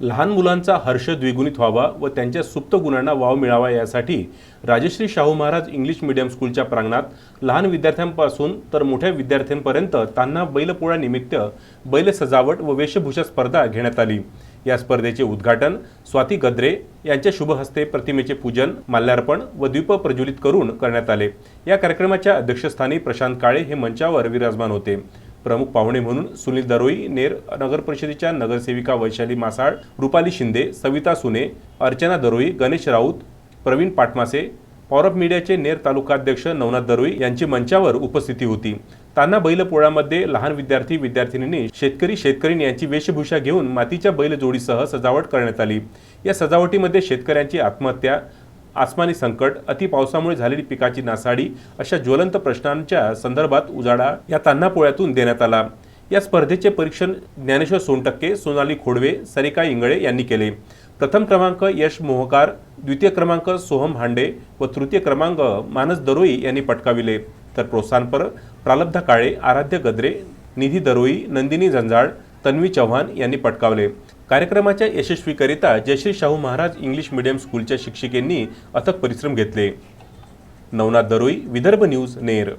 लहान मुलांचा हर्ष द्विगुणित व्हावा व त्यांच्या सुप्त गुणांना वाव मिळावा यासाठी राजश्री शाहू महाराज इंग्लिश मीडियम स्कूलच्या प्रांगणात लहान विद्यार्थ्यांपासून तर मोठ्या विद्यार्थ्यांपर्यंत त्यांना बैलपोळ्यानिमित्त बैल सजावट व वेशभूषा स्पर्धा घेण्यात आली. या स्पर्धेचे उद्घाटन स्वाती गद्रे यांच्या शुभहस्ते प्रतिमेचे पूजन माल्यार्पण व द्वीप प्रज्वलित करून करण्यात आले. या कार्यक्रमाच्या अध्यक्षस्थानी प्रशांत काळे हे मंचावर विराजमान होते. प्रमुख पाहुणे म्हणून सुनील दरोई नेर नगर परिषदेच्या नगरसेविका वैशाली मासाळ रुपाली शिंदे सविता सुने अर्चना दरोई गणेश राऊत प्रवीण पाटमासे पॉवर ऑफ मीडियाचे नेर तालुकाध्यक्ष नवनाथ दरोई यांची मंचावर उपस्थिती होती. त्यांना बैलपोळामध्ये लहान विद्यार्थी विद्यार्थिनींनी शेतकरी शेतकरी यांची वेशभूषा घेऊन मातीच्या बैलजोडीसह सजावट करण्यात आली. या सजावटीमध्ये शेतकऱ्यांची आत्महत्या आसमानी संकट अति पावसामुळे झालेली पिकाची नासाडी अशा ज्वलंत प्रश्नांच्या संदर्भात उजाडा या तान्हा पोळ्यातून देण्यात आला. या स्पर्धेचे परीक्षण ज्ञानेश्वर सोनटक्के सोनाली खोडवे सरिका इंगळे यांनी केले. प्रथम क्रमांक यश मोहकार द्वितीय क्रमांक सोहम हांडे व तृतीय क्रमांक मानस दरोई यांनी पटकाविले. तर प्रोत्साहनपर प्रालब्ध काळे आराध्य गद्रे निधी दरोई नंदिनी झंझाळ तन्वी चव्हाण यांनी पटकावले. कार्यक्रमाच्या यशस्वीकरिता जयश्री शाहू महाराज इंग्लिश मीडियम स्कूलच्या शिक्षिकेंनी अथक परिश्रम घेतले. नवनाथ दरोई विदर्भ न्यूज नेर.